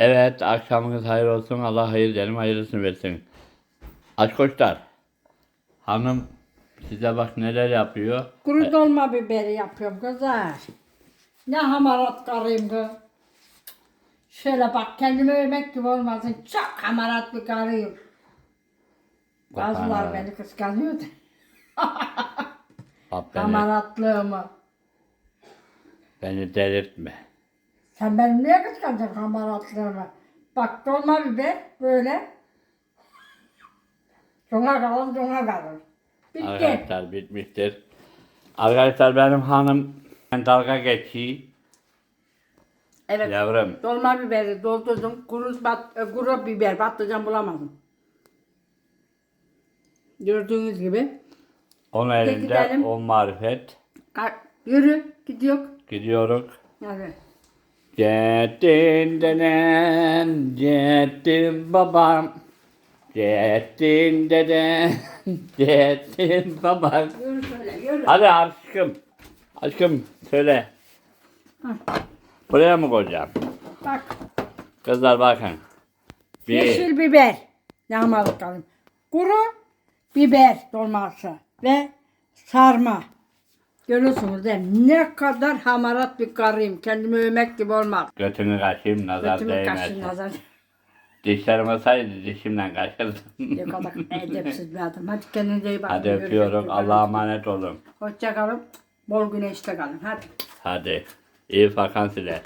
Evet, akşamınız hayır olsun. Allah hayır diyelim, hayırlısını versin. Aşkoçlar, hanım size bak neler yapıyor. Kuru dolma biberi yapıyorum kızlar. Ne hamarat karıyım kız. Şöyle bak kendime övmek gibi olmasın. Çok hamarat bir karıyım. Bazılar beni kıskanıyordu. Bak beni, Hamaratlığımı. beni delirtme. Sen benim niye kıskanacaksın hamaratlığımı? Bak dolma biber böyle. Cona kalın cona kalır. Bitti. Arkadaşlar bitmiştir. Arkadaşlar benim hanım dalga geçiyor. Evet. Yavrum, Dolma biberi doldurdum. Kuru, bat, e, kuru biber patlıcan bulamadım. Gördüğünüz gibi. on Peki elinde gidelim. on marifet. Ka- Yürü gidiyor. Gidiyoruz. Yani. Cettin deden, cettin babam. Cettin deden, cettin babam. Yürü yürü. Hadi aşkım. Aşkım söyle. Hah. Buraya mı koyacağım? Bak. Kızlar bakın. Bir, Yeşil biber. Yağmalık kalın. Kuru biber dolması ve sarma. Görüyorsunuz değil mi? Ne kadar hamarat bir karıyım. Kendimi övmek gibi olmaz. götünü kaşıyım nazar Götümü kaşın değmesin. nazar. Dişlerim olsaydı dişimden kaşırdım. Ne kadar edepsiz bir adam. Hadi kendinize iyi bakın. Hadi öpüyorum. Allah'a emanet olun. Hoşça kalın. Bol güneşte kalın. Hadi. Hadi. İyi vakansiler.